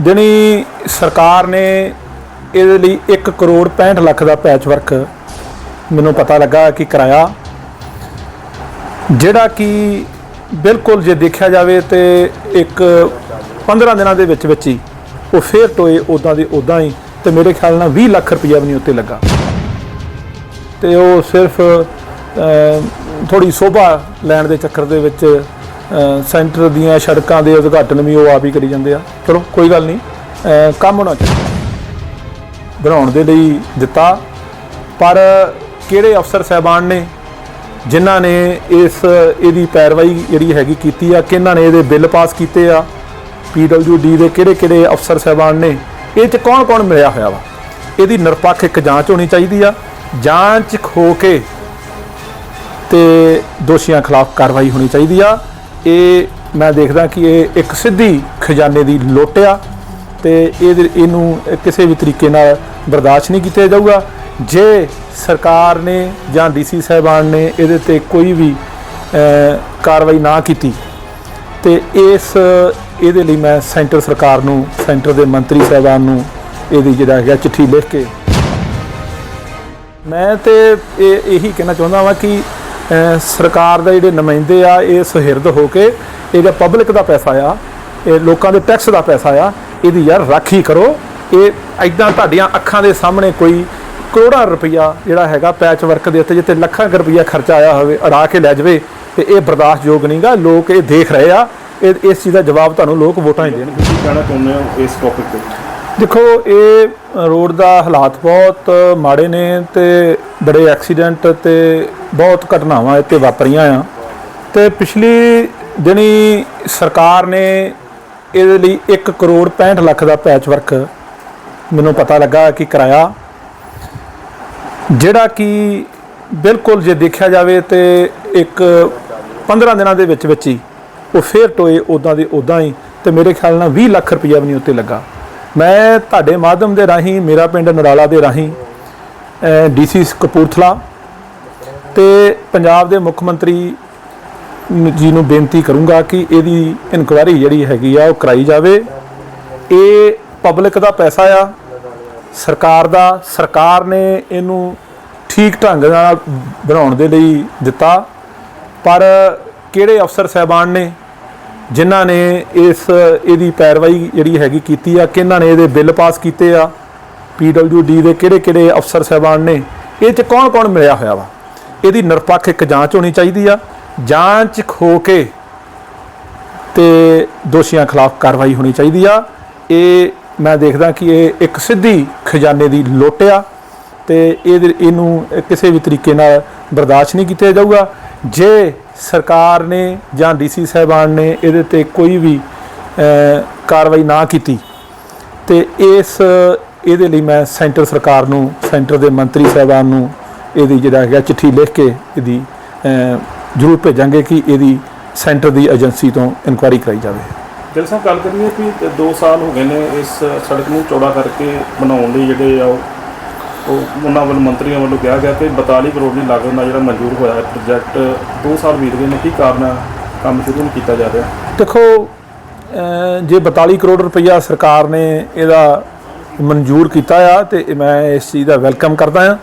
ਜਣੀ ਸਰਕਾਰ ਨੇ ਇਹਦੇ ਲਈ 1 ਕਰੋੜ 65 ਲੱਖ ਦਾ ਪੈਚ ਵਰਕ ਮੈਨੂੰ ਪਤਾ ਲੱਗਾ ਕਿ ਕਰਾਇਆ। ਜਿਹੜਾ ਕਿ ਬਿਲਕੁਲ ਜੇ ਦੇਖਿਆ ਜਾਵੇ ਤੇ ਇੱਕ 15 ਦਿਨਾਂ ਦੇ ਵਿੱਚ ਵਿੱਚ ਹੀ ਉਹ ਫੇਰ ਟੋਏ ਉਦਾਂ ਦੇ ਉਦਾਂ ਹੀ ਤੇ ਮੇਰੇ ਖਿਆਲ ਨਾਲ 20 ਲੱਖ ਰੁਪਈਆ ਵੀ ਨਹੀਂ ਉੱਤੇ ਲੱਗਾ। ਤੇ ਉਹ ਸਿਰਫ ਥੋੜੀ ਸੋਭਾ ਲੈਣ ਦੇ ਚੱਕਰ ਦੇ ਵਿੱਚ ਸੈਂਟਰ ਦੀਆਂ ਸੜਕਾਂ ਦੇ ਉਦਘਾਟਨ ਵੀ ਉਹ ਆਪ ਹੀ ਕਰੀ ਜਾਂਦੇ ਆ। ਚਲੋ, ਕੋਈ ਗੱਲ ਨਹੀਂ। ਕੰਮ ਹੋਣਾ ਚਾਹੀਦਾ। ਬਣਾਉਣ ਦੇ ਲਈ ਦਿੱਤਾ। ਪਰ ਕਿਹੜੇ ਅਫਸਰ ਸਹਿਬਾਨ ਨੇ, ਜਿਨ੍ਹਾਂ ਨੇ ਇਸ, ਇਹਦੀ ਪੈਰਵਾਈ ਜਿਹੜੀ ਹੈਗੀ ਕੀਤੀ ਆ, ਕਿਹਨਾਂ ਨੇ ਇਹਦੇ ਬਿੱਲ ਪਾਸ ਕੀਤੇ ਆ ਡੀ ਦੇ ਕਿਹੜੇ ਕਿਹੜੇ ਅਫਸਰ ਸਹਿਬਾਨ ਨੇ, ਇਹ ਚ ਕੌਣ ਕੌਣ ਮਿਲਿਆ ਹੋਇਆ ਵਾ? ਇਹਦੀ ਨਿਰਪੱਖ ਇੱਕ ਜਾਂਚ ਹੋਣੀ ਚਾਹੀਦੀ ਆ। ਜਾਂਚ ਖੋ ਕੇ ਤੇ ਦੋਸ਼ੀਆਂ ਖਿਲਾਫ ਕਾਰਵਾਈ ਹੋਣੀ ਚਾਹੀਦੀ ਆ। ਇਹ ਮੈਂ ਦੇਖਦਾ ਕਿ ਇਹ ਇੱਕ ਸਿੱਧੀ ਖਜ਼ਾਨੇ ਦੀ ਲੁੱਟ ਆ ਤੇ ਇਹਦੇ ਇਹਨੂੰ ਕਿਸੇ ਵੀ ਤਰੀਕੇ ਨਾਲ ਬਰਦਾਸ਼ਤ ਨਹੀਂ ਕੀਤਾ ਜਾਊਗਾ। ਜੇ ਸਰਕਾਰ ਨੇ ਜਾਂ ਡੀਸੀ ਸਾਹਿਬਾਨ ਨੇ ਇਹਦੇ ਤੇ ਕੋਈ ਵੀ ਕਾਰਵਾਈ ਨਾ ਕੀਤੀ, ਤੇ ਇਸ, ਇਹਦੇ ਲਈ ਮੈਂ ਸੈਂਟਰ ਸਰਕਾਰ ਨੂੰ, ਸੈਂਟਰ ਦੇ ਮੰਤਰੀ ਸਾਹਿਬਾਨ ਨੂੰ ਇਹਦੀ ਜਿਹੜਾ ਹੈਗਾ ਚਿੱਠੀ ਲਿਖ ਕੇ ਮੈਂ ਤੇ ਇਹ ਇਹੀ ਕਹਿਣਾ ਚਾਹੁੰਦਾ ਵਾਂ ਕਿ ਸਰਕਾਰ ਦੇ ਜਿਹੜੇ ਨੁਮਾਇੰਦੇ ਆ, ਇਹ ਸੁਹਿਰਦ ਹੋ ਕੇ ਇਹ ਜਿਹੜਾ ਪਬਲਿਕ ਦਾ ਪੈਸਾ ਆ, ਇਹ ਲੋਕਾਂ ਦੇ ਟੈਕਸ ਦਾ ਪੈਸਾ ਆ, ਇਹਦੀ ਯਾਰ ਰਾਖੀ ਕਰੋ। ਇਹ ਐਦਾਂ ਤੁਹਾਡੀਆਂ ਅੱਖਾਂ ਦੇ ਸਾਹਮਣੇ ਕੋਈ ਕਰੋੜਾਂ ਰੁਪਈਆ ਜਿਹੜਾ ਹੈਗਾ ਪੈਚ ਵਰਕ ਦੇ ਉੱਤੇ, ਜਿੱਥੇ ਲੱਖਾਂ ਕੁ ਰੁਪਈਆ ਖਰਚਾ ਆਇਆ ਹੋਵੇ, ਅੜਾ ਕੇ ਲੈ ਜਾਵੇ, ਤੇ ਇਹ ਬਰਦਾਸ਼ਤਯੋਗ ਨਹੀਂਗਾ। ਲੋਕ ਇਹ ਦੇਖ ਰਹੇ ਆ। ਇਹ, ਇਸ ਚੀਜ਼ ਦਾ ਜਵਾਬ ਤੁਹਾਨੂੰ ਲੋਕ ਵੋਟਾਂ ਹੀ ਦੇਣਗੇ। ਕੀ ਕਹਿਣਾ ਚਾਹੁੰਦੇ ਹੋ ਇਸ ਟੌਪਿਕ ਤੇ? ਦੇਖੋ, ਇਹ ਰੋਡ ਦਾ ਹਾਲਾਤ ਬਹੁਤ ਮਾੜੇ ਨੇ ਤੇ ਬੜੇ ਐਕਸੀਡੈਂਟ ਤੇ ਬਹੁਤ ਘਟਨਾਵਾਂ ਇੱਥੇ ਵਾਪਰੀਆਂ ਆ। ਤੇ ਪਿਛਲੀ ਦਿਨੀ ਸਰਕਾਰ ਨੇ ਇਹਦੇ ਲਈ 1 ਕਰੋੜ 65 ਲੱਖ ਦਾ ਪੈਚ ਵਰਕ ਮੈਨੂੰ ਪਤਾ ਲੱਗਾ ਕਿ ਕਰਾਇਆ। ਜਿਹੜਾ ਕਿ ਬਿਲਕੁਲ ਜੇ ਦੇਖਿਆ ਜਾਵੇ ਤੇ ਇੱਕ 15 ਦਿਨਾਂ ਦੇ ਵਿੱਚ ਵਿੱਚ ਹੀ ਉਹ ਫੇਰ ਟੋਏ ਉਦਾਂ ਦੇ ਉਦਾਂ ਹੀ ਤੇ ਮੇਰੇ ਖਿਆਲ ਨਾਲ 20 ਲੱਖ ਰੁਪਈਆ ਵੀ ਨਹੀਂ ਉੱਤੇ ਲੱਗਾ। ਮੈਂ ਤੁਹਾਡੇ ਮਾਧਿਅਮ ਦੇ ਰਾਹੀਂ, ਮੇਰਾ ਪਿੰਡ ਨਰਾਲਾ ਦੇ ਰਾਹੀਂ ਡੀਸੀ ਕਪੂਰਥਲਾ ਤੇ ਪੰਜਾਬ ਦੇ ਮੁੱਖ ਮੰਤਰੀ ਜੀ ਨੂੰ ਬੇਨਤੀ ਕਰੂੰਗਾ ਕਿ ਇਹਦੀ ਇਨਕੁਆਇਰੀ ਜਿਹੜੀ ਹੈਗੀ ਆ, ਉਹ ਕਰਾਈ ਜਾਵੇ। ਇਹ ਪਬਲਿਕ ਦਾ ਪੈਸਾ ਆ। ਸਰਕਾਰ ਦਾ, ਸਰਕਾਰ ਨੇ ਇਹਨੂੰ ਠੀਕ ਢੰਗ ਨਾਲ ਬਣਾਉਣ ਦੇ ਲਈ ਦਿੱਤਾ। ਪਰ ਕਿਹੜੇ ਅਫਸਰ ਸਹਿਬਾਨ ਨੇ? ਜਿਨ੍ਹਾਂ ਨੇ ਇਸ, ਇਹਦੀ ਪੈਰਵਾਈ ਜਿਹੜੀ ਹੈਗੀ ਕੀਤੀ ਆ, ਕਿਹਨਾਂ ਨੇ ਇਹਦੇ ਬਿੱਲ ਪਾਸ ਕੀਤੇ ਆ ਡੀ ਦੇ ਕਿਹੜੇ ਕਿਹੜੇ ਅਫਸਰ ਸਹਿਬਾਨ ਨੇ, ਇਹ ਚ ਕੌਣ ਕੌਣ ਮਿਲਿਆ ਹੋਇਆ ਵਾ? ਇਹਦੀ ਨਿਰਪੱਖ ਇੱਕ ਜਾਂਚ ਹੋਣੀ ਚਾਹੀਦੀ ਆ। ਜਾਂਚ ਹੋ ਕੇ ਤੇ ਦੋਸ਼ੀਆਂ ਖਿਲਾਫ ਕਾਰਵਾਈ ਹੋਣੀ ਚਾਹੀਦੀ ਆ। ਇਹ ਮੈਂ ਦੇਖਦਾ ਕਿ ਇਹ ਇੱਕ ਸਿੱਧੀ ਖਜ਼ਾਨੇ ਦੀ ਲੁੱਟ ਆ ਤੇ ਇਹਦੇ, ਇਹਨੂੰ ਕਿਸੇ ਵੀ ਤਰੀਕੇ ਨਾਲ ਬਰਦਾਸ਼ਤ ਨਹੀਂ ਕੀਤਾ ਜਾਊਗਾ। ਜੇ ਸਰਕਾਰ ਨੇ ਜਾਂ ਡੀਸੀ ਸਾਹਿਬਾਨ ਨੇ ਇਹਦੇ ਤੇ ਕੋਈ ਵੀ ਕਾਰਵਾਈ ਨਾ ਕੀਤੀ। ਤੇ ਇਸ, ਇਹਦੇ ਲਈ ਮੈਂ ਸੈਂਟਰ ਸਰਕਾਰ ਨੂੰ, ਸੈਂਟਰ ਦੇ ਮੰਤਰੀ ਸਾਹਿਬਾਨ ਨੂੰ ਇਹਦੀ ਜਿਹੜਾ ਹੈਗਾ ਚਿੱਠੀ ਲਿਖ ਕੇ ਇਹਦੀ ਜ਼ਰੂਰ ਭੇਜਾਂਗੇ ਕਿ ਇਹਦੀ ਸੈਂਟਰ ਦੀ ਏਜੰਸੀ ਤੋਂ ਇਨਕੁਆਇਰੀ ਕਰਾਈ ਜਾਵੇ। ਦਿਲ ਸਾਹਿਬ ਗੱਲ ਕਰੀਏ ਕਿ 2 ਸਾਲ ਹੋ ਗਏ ਨੇ ਇਸ ਸੜਕ ਨੂੰ ਚੌੜਾ ਕਰਕੇ ਬਣਾਉਣ ਲਈ ਜਿਹੜੇ ਆ ਉਹ ਉਹਨਾਂ ਵੱਲ ਮੰਤਰੀਆਂ ਵੱਲੋਂ ਕਿਹਾ ਗਿਆ ਕਿ 42 ਕਰੋੜ ਦੀ ਲਾਗਤ ਨਾਲ ਜਿਹੜਾ ਮਨਜ਼ੂਰ ਹੋਇਆ ਹੈ ਪ੍ਰੋਜੈਕਟ 2 ਸਾਲ ਬੀਤ ਗਏ ਨੇ, ਕੀ ਕਾਰਨ ਆ? ਕੰਮ ਸ਼ੁਰੂ ਨਹੀਂ ਕੀਤਾ ਜਾ ਰਿਹਾ? ਦੇਖੋ ਜੇ 42 ਕਰੋੜ ਰੁਪਈਆ ਸਰਕਾਰ ਨੇ ਇਹਦਾ ਮਨਜ਼ੂਰ ਕੀਤਾ ਆ ਤੇ ਮੈਂ ਇਸ ਚੀਜ਼ ਦਾ ਵੈਲਕਮ ਕਰਦਾ ਆ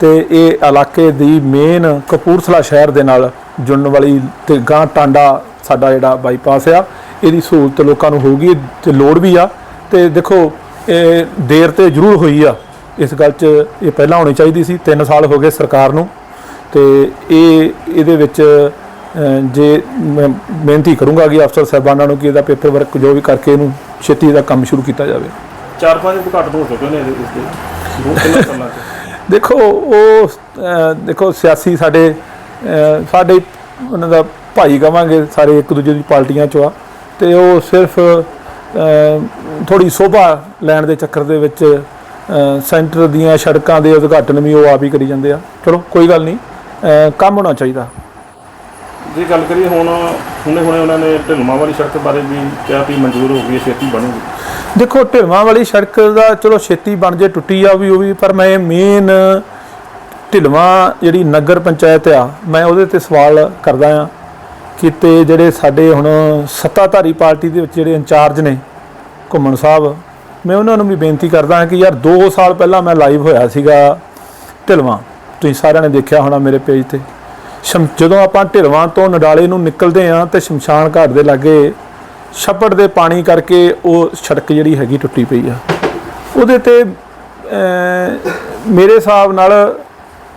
ਤੇ ਇਹ ਇਲਾਕੇ ਦੀ ਮੇਨ ਕਪੂਰਥਲਾ ਸ਼ਹਿਰ ਦੇ ਨਾਲ ਜੁੜਨ ਵਾਲੀ ਤੇ ਗਾਂ ਟਾਂਡਾ ਸਾਡਾ ਜਿਹੜਾ ਬਾਈਪਾਸ ਆ, ਇਹਦੀ ਸਹੂਲਤ ਲੋਕਾਂ ਨੂੰ ਹੋਊਗੀ ਤੇ ਲੋੜ ਵੀ ਆ ਤੇ ਦੇਖੋ, ਇਹ ਦੇਰ ਤੇ ਜ਼ਰੂਰ ਹੋਈ ਆ। ਇਸ ਗੱਲ 'ਚ ਇਹ ਪਹਿਲਾਂ ਹੋਣੀ ਚਾਹੀਦੀ ਸੀ 3 ਸਾਲ ਹੋ ਗਏ ਸਰਕਾਰ ਨੂੰ ਤੇ ਇਹ ਇਹਦੇ ਵਿੱਚ ਜੇ ਮੈਂ ਬੇਨਤੀ ਕਰੂੰਗਾ ਕਿ ਅਫਸਰ ਸਾਹਿਬਾਨਾਂ ਨੂੰ ਕਿ ਇਹਦਾ ਪੇਪਰ ਵਰਕ ਜੋ ਵੀ ਕਰਕੇ ਇਹਨੂੰ ਛੇਤੀ ਇਹਦਾ ਕੰਮ ਸ਼ੁਰੂ ਕੀਤਾ ਜਾਵੇ। ਚਾਰ ਪੰਜ ਉਦਘਾਟਨ ਹੋ ਚੁੱਕੇ ਨੇ ਇਹਦੇ ਇਸ ਦੇ। ਦੋ ਦੇਖੋ ਉਹ ਦੇਖੋ ਸਿਆਸੀ ਸਾਡੇ ਸਾਡੇ ਉਹਨਾਂ ਦਾ ਭਾਈ ਕਵਾਂਗੇ ਸਾਰੇ ਇੱਕ ਦੂਜੇ ਦੀ ਪਾਰਟੀਆਂ ਚੋਂ ਆ। ਤੇ ਉਹ ਸਿਰਫ ਥੋੜੀ ਸੋਭਾ ਲੈਣ ਦੇ ਚੱਕਰ ਦੇ ਵਿੱਚ ਸੈਂਟਰ ਦੀਆਂ ਸੜਕਾਂ ਦੇ ਉਦਘਾਟਨ ਵੀ ਉਹ ਆਪ ਹੀ ਕਰੀ ਜਾਂਦੇ ਆ। ਚਲੋ ਕੋਈ ਗੱਲ ਨਹੀਂ। ਕੰਮ ਹੋਣਾ ਚਾਹੀਦਾ। ਜੇ ਗੱਲ ਕਰੀਏ ਹੁਣ ਹੁਣੇ ਹੁਣੇ ਉਹਨਾਂ ਨੇ ਢਿਲਮਾ ਵਾਲੀ ਸੜਕ ਬਾਰੇ ਵੀ ਕਿਹਾ ਵੀ ਮਨਜ਼ੂਰ ਹੋ ਗਈ ਹੈ ਛੇਤੀ ਬਣੂਗੀ। ਦੇਖੋ ਢਿਲਵਾਂ ਵਾਲੀ ਸੜਕ ਦਾ ਚਲੋ ਛੇਤੀ ਬਣ ਜੇ ਟੁੱਟੀ ਆ ਵੀ ਉਹ ਵੀ ਪਰ ਮੈਂ ਮੇਨ ਢਿਲਵਾਂ ਜਿਹੜੀ ਨਗਰ ਪੰਚਾਇਤ ਆ ਮੈਂ ਉਹਦੇ ਤੇ ਸਵਾਲ ਕਰਦਾ ਆ ਕਿ ਤੇ ਜਿਹੜੇ ਸਾਡੇ ਹੁਣ ਸੱਤਾਧਾਰੀ ਪਾਰਟੀ ਦੇ ਵਿੱਚ ਜਿਹੜੇ ਇੰਚਾਰਜ ਨੇ ਘੁੰਮਣ ਸਾਹਿਬ ਮੈਂ ਉਹਨਾਂ ਨੂੰ ਵੀ ਬੇਨਤੀ ਕਰਦਾ ਹਾਂ ਕਿ ਯਾਰ 2 ਸਾਲ ਪਹਿਲਾਂ ਮੈਂ ਲਾਈਵ ਹੋਇਆ ਸੀਗਾ ਢਿਲਵਾਂ। ਤੁਸੀਂ ਸਾਰਿਆਂ ਨੇ ਦੇਖਿਆ ਹੋਣਾ ਮੇਰੇ ਪੇਜ ਤੇ। ਸ਼ਮ ਜਦੋਂ ਆਪਾਂ ਢਿਲਵਾਂ ਤੋਂ ਨਡਾਲੇ ਨੂੰ ਨਿਕਲਦੇ ਆ ਤੇ ਸ਼ਮਸ਼ਾਨ ਘਾਟ ਦੇ ਲਾਗੇ ਛੱਪੜ ਦੇ ਪਾਣੀ ਕਰਕੇ ਉਹ ਸੜਕ ਜਿਹੜੀ ਹੈਗੀ ਟੁੱਟੀ ਪਈ ਆ। ਉਹਦੇ ਤੇ ਮੇਰੇ ਹਿਸਾਬ ਨਾਲ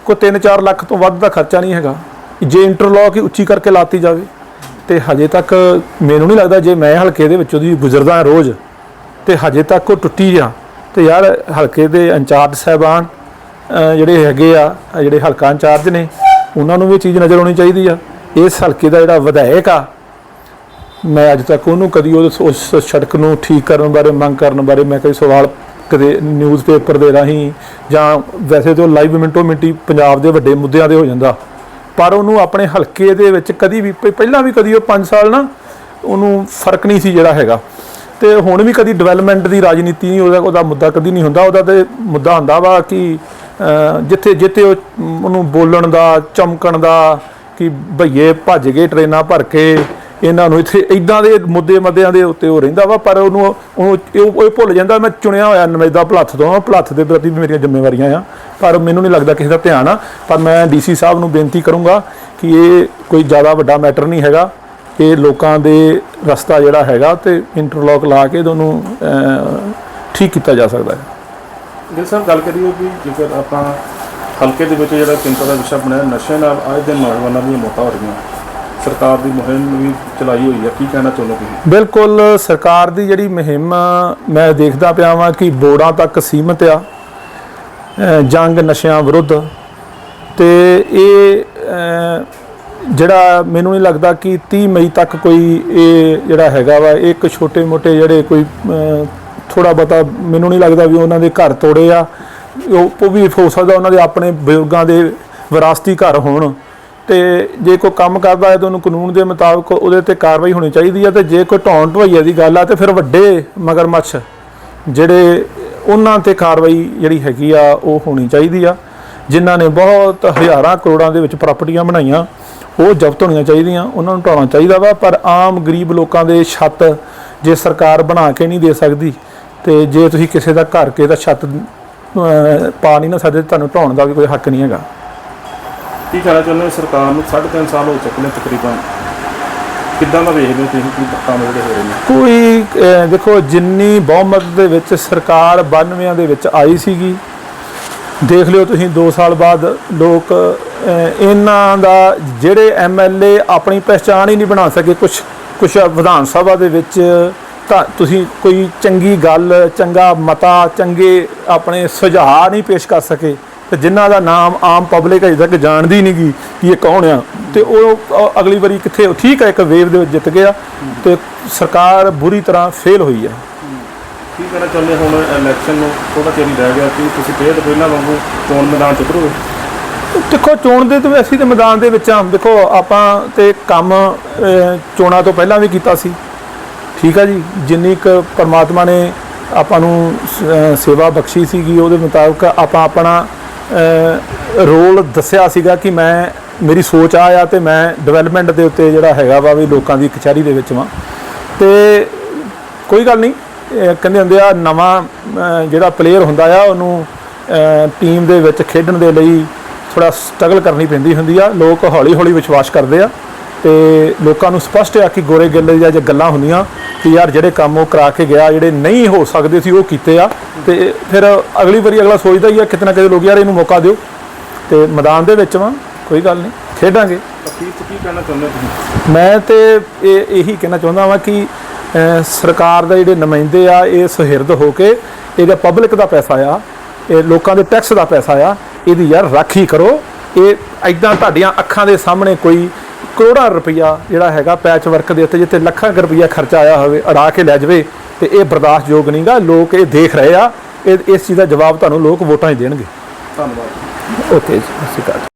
ਕੋਈ 3-4 ਲੱਖ ਤੋਂ ਵੱਧ ਦਾ ਖਰਚਾ ਨਹੀਂ ਹੈਗਾ। ਜੇ ਇੰਟਰਲੌਕ ਹੀ ਉੱਚੀ ਕਰਕੇ ਲਾਤੀ ਜਾਵੇ, ਤੇ ਹਜੇ ਤੱਕ ਮੈਨੂੰ ਨਹੀਂ ਲੱਗਦਾ ਜੇ ਮੈਂ ਹਲਕੇ ਦੇ ਵਿੱਚੋਂ ਦੀ ਗੁਜ਼ਰਦਾ ਰੋਜ਼ ਤੇ ਹਜੇ ਤੱਕ ਉਹ ਟੁੱਟੀ ਆ। ਤੇ ਯਾਰ ਹਲਕੇ ਦੇ ਇੰਚਾਰਜ ਸਾਹਿਬਾਨ ਜਿਹੜੇ ਹੈਗੇ ਆ ਜਿਹੜੇ ਹਲਕਾ ਇੰਚਾਰਜ ਨੇ, ਉਹਨਾਂ ਨੂੰ ਵੀ ਚੀਜ਼ ਨਜ਼ਰ ਆਉਣੀ ਚਾਹੀਦੀ ਆ। ਇਸ ਹਲਕੇ ਦਾ ਜਿਹੜਾ ਵਿਧਾਇਕ ਆ, ਮੈਂ ਅੱਜ ਤੱਕ ਉਹਨੂੰ ਕਦੀ ਉਸ ਸੜਕ ਨੂੰ ਠੀਕ ਕਰਨ ਬਾਰੇ, ਮੰਗ ਕਰਨ ਬਾਰੇ ਮੈਂ ਕਦੇ ਸਵਾਲ ਕਦੇ ਨਿਊਜ਼ਪੇਪਰ ਦੇ ਰਾਹੀਂ ਜਾਂ ਵੈਸੇ ਤਾਂ ਲਾਈਵ ਮਿੰਟੋ ਮਿੰਟੀ ਪੰਜਾਬ ਦੇ ਵੱਡੇ ਮੁੱਦਿਆਂ ਦੇ ਹੋ ਜਾਂਦਾ। ਪਰ ਉਹਨੂੰ ਆਪਣੇ ਹਲਕੇ ਦੇ ਵਿੱਚ ਕਦੀ ਵੀ ਪ- ਪਹਿਲਾਂ ਵੀ ਕਦੀ ਉਹ 5 ਸਾਲ ਨਾ ਉਹਨੂੰ ਫ਼ਰਕ ਨਹੀਂ ਸੀ ਜਿਹੜਾ ਹੈਗਾ। ਤੇ ਹੁਣ ਵੀ ਕਦੀ ਡਿਵੈਲਪਮੈਂਟ ਦੀ ਰਾਜਨੀਤੀ ਨਹੀਂ ਉਹਦਾ ਉਹਦਾ ਮੁੱਦਾ ਕਦੀ ਨਹੀਂ ਹੁੰਦਾ। ਉਹਦਾ ਤੇ ਮੁੱਦਾ ਹੁੰਦਾ ਵਾ ਕਿ ਜਿੱਥੇ ਜਿੱਥੇ ਉਹ ਉਹਨੂੰ ਬੋਲਣ ਦਾ ਚਮਕਣ ਦਾ ਕਿ ਭਈਏ ਭੱਜ ਗਏ ਟ੍ਰੇਨਾਂ ਭਰ ਕੇ ਇਹਨਾਂ ਨੂੰ ਇੱਥੇ ਇਦਾਂ ਦੇ ਮੁੱਦੇ ਮੱਦਿਆਂ ਦੇ ਉੱਤੇ ਉਹ ਰਹਿੰਦਾ ਵਾ ਪਰ ਉਹਨੂੰ ਉਹ ਭੁੱਲ ਜਾਂਦਾ ਮੈਂ ਚੁਣਿਆ ਹੋਇਆ ਨੁਮਾਇੰਦਾ ਭਲੱਥ ਤੋਂ ਹਾਂ, ਭਲੱਥ ਦੇ ਪ੍ਰਤੀ ਵੀ ਮੇਰੀਆਂ ਜ਼ਿੰਮੇਵਾਰੀਆਂ ਆ ਪਰ ਮੈਨੂੰ ਨਹੀਂ ਲੱਗਦਾ ਕਿਸੇ ਦਾ ਧਿਆਨ ਆ। ਪਰ ਮੈਂ ਡੀਸੀ ਸਾਹਿਬ ਨੂੰ ਬੇਨਤੀ ਕਰੂੰਗਾ ਕਿ ਇਹ ਕੋਈ ਜ਼ਿਆਦਾ ਵੱਡਾ ਮੈਟਰ ਨਹੀਂ ਹੈਗਾ। ਇਹ ਲੋਕਾਂ ਦੇ ਰਸਤਾ ਜਿਹੜਾ ਹੈਗਾ ਤੇ ਇੰਟਰਲੌਕ ਲਾ ਕੇ ਉਹਨੂੰ ਠੀਕ ਕੀਤਾ ਜਾ ਸਕਦਾ ਹੈ। ਗਿਲ ਸਾਹਿਬ ਗੱਲ ਕਰੀਏ ਵੀ ਜੇਕਰ ਆਪਾਂ ਹਲਕੇ ਦੇ ਵਿੱਚ ਜਿਹੜਾ ਚਿੰਤਾ ਦਾ ਵਿਸ਼ਾ ਬਣਿਆ ਨਸ਼ੇ ਨਾਲ ਆਏ ਦਿਨ ਨੌਜਵਾਨਾਂ ਦੀਆਂ ਮੌਤਾਂ ਹੋ ਰਹੀਆਂ। ਸਰਕਾਰ ਦੀ ਮੁਹਿੰਮ ਵੀ ਚਲਾਈ ਹੋਈ ਹੈ ਕੀ ਕਹਿਣਾ ਚਾਹੁੰਦੇ ਤੁਸੀਂ? ਬਿਲਕੁਲ ਸਰਕਾਰ ਦੀ ਜਿਹੜੀ ਮੁਹਿੰਮ ਮੈਂ ਦੇਖਦਾ ਪਿਆ ਵਾਂ ਕਿ ਬੋਰਡਾਂ ਤੱਕ ਸੀਮਤ ਆ ਜੰਗ ਨਸ਼ਿਆਂ ਵਿਰੁੱਧ। ਤੇ ਇਹ ਜਿਹੜਾ ਮੈਨੂੰ ਨਹੀਂ ਲੱਗਦਾ ਕਿ 30 ਮਈ ਤੱਕ ਕੋਈ ਇਹ ਜਿਹੜਾ ਹੈਗਾ ਵਾ, ਇਹ ਇੱਕ ਛੋਟੇ ਮੋਟੇ ਜਿਹੜੇ ਕੋਈ ਥੋੜਾ ਬਹੁਤਾ ਮੈਨੂੰ ਨਹੀਂ ਲੱਗਦਾ ਵੀ ਉਹਨਾਂ ਦੇ ਘਰ ਤੋੜੇ ਆ। ਉਹ ਉਹ ਵੀ ਹੋ ਸਕਦਾ ਉਹਨਾਂ ਦੇ ਆਪਣੇ ਬਜ਼ੁਰਗਾਂ ਦੇ ਵਿਰਾਸਤੀ ਘਰ ਹੋਣ। ਤੇ ਜੇ ਕੋਈ ਕੰਮ ਕਰਦਾ ਹੈ ਤਾਂ ਉਹਨੂੰ ਕਾਨੂੰਨ ਦੇ ਮੁਤਾਬਕ ਉਹਦੇ ਤੇ ਕਾਰਵਾਈ ਹੋਣੀ ਚਾਹੀਦੀ ਹੈ ਤੇ ਜੇ ਕੋਈ ਢੌਣ ਢਵਈਏ ਦੀ ਗੱਲ ਆ ਤੇ ਫਿਰ ਵੱਡੇ ਮਗਰਮੱਛ ਜਿਹੜੇ ਉਹਨਾਂ ਤੇ ਕਾਰਵਾਈ ਜਿਹੜੀ ਹੈਗੀ ਆ, ਉਹ ਹੋਣੀ ਚਾਹੀਦੀ ਆ। ਜਿਨ੍ਹਾਂ ਨੇ ਬਹੁਤ ਹਜ਼ਾਰਾਂ ਕਰੋੜਾਂ ਦੇ ਵਿੱਚ ਪ੍ਰਾਪਰਟੀਆਂ ਬਣਾਈਆਂ। ਉਹ ਜ਼ਬਤ ਹੋਣੀਆਂ ਚਾਹੀਦੀਆਂ ਉਹਨਾਂ ਨੂੰ ਢਾਉਣਾ ਚਾਹੀਦਾ ਵਾ ਪਰ ਆਮ ਗਰੀਬ ਲੋਕਾਂ ਦੇ ਛੱਤ ਜੇ ਸਰਕਾਰ ਬਣਾ ਕੇ ਨਹੀਂ ਦੇ ਸਕਦੀ ਤੇ ਜੇ ਤੁਸੀਂ ਕਿਸੇ ਦਾ ਘਰ ਕੇ ਤਾਂ ਛੱਤ ਪਾ ਨਹੀਂ ਨਾ ਸਕਦੇ ਤੁਹਾਨੂੰ ਢਾਉਣ ਦਾ ਵੀ ਕੋਈ ਹੱਕ ਨਹੀਂ ਹੈਗਾ। ਕੀ ਕਹਿਣਾ ਚਾਹੁੰਦੇ ਹੋ? ਸਰਕਾਰ ਨੂੰ 3.5 ਸਾਲ ਹੋ ਚੁੱਕੇ ਨੇ ਤਕਰੀਬਨ। ਕਿੱਦਾਂ ਦਾ ਵੇਖਦੇ ਹੋ ਤੁਸੀਂ ਕੀ ਕੰਮ ਜਿਹੜੇ ਹੋ ਰਹੇ ਨੇ? ਕੋਈ ਦੇਖੋ ਜਿੰਨੀ ਬਹੁਮਤ ਦੇ ਵਿੱਚ ਸਰਕਾਰ 92 ਦੇ ਵਿੱਚ ਆਈ ਸੀਗੀ ਦੇਖ ਲਿਓ ਤੁਸੀਂ 2 ਸਾਲ ਬਾਅਦ ਲੋਕ ਇਹਨਾਂ ਦਾ ਜਿਹੜੇ ਐਮਐਲਏ ਆਪਣੀ ਪਛਾਣ ਹੀ ਨਹੀਂ ਬਣਾ ਸਕੇ ਕੁਝ ਕੁਝ ਵਿਧਾਨ ਸਭਾ ਦੇ ਵਿੱਚ, ਤਾਂ ਤੁਸੀਂ ਕੋਈ ਚੰਗੀ ਗੱਲ, ਚੰਗਾ ਮਤਾ, ਚੰਗੇ ਆਪਣੇ ਸੁਝਾਅ ਨਹੀਂ ਪੇਸ਼ ਕਰ ਸਕੇ, ਤੇ ਜਿਨ੍ਹਾਂ ਦਾ ਨਾਮ ਆਮ ਪਬਲਿਕ ਅਜੇ ਤੱਕ ਜਾਣਦੀ ਨਹੀਂ ਗੀ ਕਿ ਇਹ ਕੌਣ ਆ, ਤੇ ਉਹ ਅਗਲੀ ਵਾਰੀ ਕਿੱਥੇ ਠੀਕ ਹੈ ਇੱਕ ਵੇਵ ਦੇ ਵਿੱਚ ਜਿੱਤ ਗਿਆ, ਤੇ ਸਰਕਾਰ ਬੁਰੀ ਤਰ੍ਹਾਂ ਫੇਲ ਹੋਈ ਹੈ ਕੀ ਕਹਿਣਾ ਚਾਹੁੰਦੇ ਹੋ ਹੁਣ ਇਲੈਕਸ਼ਨ ਨੂੰ? ਥੋੜਾ ਚਿਰ ਹੀ ਰਹਿ ਗਿਆ ਕਿ ਤੁਸੀਂ ਫੇਰ ਪਹਿਲਾਂ ਵਾਂਗੂ ਚੋਣ ਮੈਦਾਨ ਚ ਉਤਰੋਗੇ? ਦੇਖੋ ਚੋਣ ਦੇ ਤੇ ਅਸੀਂ ਤੇ ਮੈਦਾਨ ਦੇ ਵਿੱਚ ਆ ਦੇਖੋ ਆਪਾਂ ਤੇ ਕੰਮ ਅਹ, ਚੋਣਾਂ ਤੋਂ ਪਹਿਲਾਂ ਵੀ ਕੀਤਾ ਸੀ। ਠੀਕ ਆ ਜੀ? ਜਿੰਨੀ ਕੁ ਪਰਮਾਤਮਾ ਨੇ ਆਪਾਂ ਨੂੰ ਸੇਵਾ ਬਖਸ਼ੀ ਸੀਗੀ ਉਹਦੇ ਮੁਤਾਬਕ ਆਪਾਂ ਆਪਣਾ ਰੋਲ ਦੱਸਿਆ ਸੀਗਾ ਕਿ ਮੈਂ ਮੇਰੀ ਸੋਚ ਆ ਆ ਤੇ ਮੈਂ ਡਿਵੈਲਪਮੈਂਟ ਦੇ ਉੱਤੇ ਜਿਹੜਾ ਹੈਗਾ ਵਾ ਵੀ ਲੋਕਾਂ ਦੀ ਕਚਹਿਰੀ ਦੇ ਵਿੱਚ ਵਾਂ। ਤੇ ਕੋਈ ਗੱਲ ਨਹੀਂ ਕਹਿੰਦੇ ਹੁੰਦੇ ਆ ਨਵਾਂ ਜਿਹੜਾ ਪਲੇਅਰ ਹੁੰਦਾ ਆ ਉਹਨੂੰ ਟੀਮ ਦੇ ਵਿੱਚ ਖੇਡਣ ਦੇ ਲਈ ਥੋੜਾ ਸਟਰਗਲ ਕਰਨੀ ਪੈਂਦੀ ਹੁੰਦੀ ਆ। ਲੋਕ ਹੌਲੀ ਹੌਲੀ ਵਿਸ਼ਵਾਸ ਕਰਦੇ ਆ ਤੇ ਲੋਕਾਂ ਨੂੰ ਸਪਸ਼ਟ ਆ ਕਿ ਗੋਰੇ ਗਿੱਲੇ ਦੀਆਂ ਜੇ ਗੱਲਾਂ ਹੁੰਦੀਆਂ ਕਿ ਯਾਰ ਜਿਹੜੇ ਕੰਮ ਉਹ ਕਰਾ ਕੇ ਗਿਆ, ਜਿਹੜੇ ਨਹੀਂ ਹੋ ਸਕਦੇ ਸੀ ਉਹ ਕੀਤੇ ਆ। ਤੇ ਫਿਰ ਅਗਲੀ ਵਾਰੀ ਅਗਲਾ ਸੋਚਦਾ ਹੀ ਆ, ਕਿਤੇ ਨਾ ਕਿਤੇ ਲੋਕ ਯਾਰ ਇਹਨੂੰ ਮੌਕਾ ਦਿਓ। ਤੇ ਮੈਦਾਨ ਦੇ ਵਿੱਚ ਵਾਂ, ਕੋਈ ਗੱਲ ਨਹੀਂ, ਖੇਡਾਂਗੇ। ਅਖੀਰ ਕੀ ਕਹਿਣਾ ਚਾਹੁੰਦੇ ਤੁਸੀਂ ਮੈਂ ਤੇ ਇਹ ਇਹੀ ਕਹਿਣਾ ਚਾਹੁੰਦਾ ਵਾਂ ਕਿ ਸਰਕਾਰ ਦੇ ਜਿਹੜੇ ਨੁਮਾਇੰਦੇ ਆ, ਇਹ ਸੁਹਿਰਦ ਹੋ ਕੇ ਇਹਦਾ ਪਬਲਿਕ ਦਾ ਪੈਸਾ ਆ। ਇਹ ਲੋਕਾਂ ਦੇ ਟੈਕਸ ਦਾ ਪੈਸਾ ਆ ਇਹਦੀ ਯਾਰ ਰਾਖੀ ਕਰੋ। ਇਹ ਐਦਾਂ ਤੁਹਾਡੀਆਂ ਅੱਖਾਂ ਦੇ ਸਾਹਮਣੇ ਕੋਈ ਕਰੋੜਾਂ ਰੁਪਈਆ ਜਿਹੜਾ ਹੈਗਾ ਪੈਚ ਵਰਕ ਦੇ ਉੱਤੇ ਜਿੱਥੇ ਲੱਖਾਂ ਰੁਪਈਆ ਖਰਚਾ ਆਇਆ ਹੋਵੇ ਅੜਾ ਕੇ ਲੈ ਜਾਵੇ ਤੇ ਇਹ ਬਰਦਾਸ਼ਤਯੋਗ ਨਹੀਂਗਾ ਲੋਕ ਇਹ ਦੇਖ ਰਹੇ ਆ। ਇਹ ਇਸ ਚੀਜ਼ ਦਾ ਜਵਾਬ ਤੁਹਾਨੂੰ ਲੋਕ ਵੋਟਾਂ ਹੀ ਦੇਣਗੇ। ਧੰਨਵਾਦ। ਓਕੇ ਜੀ ਸਤਿ ਸ਼੍ਰੀ ਅਕਾਲ।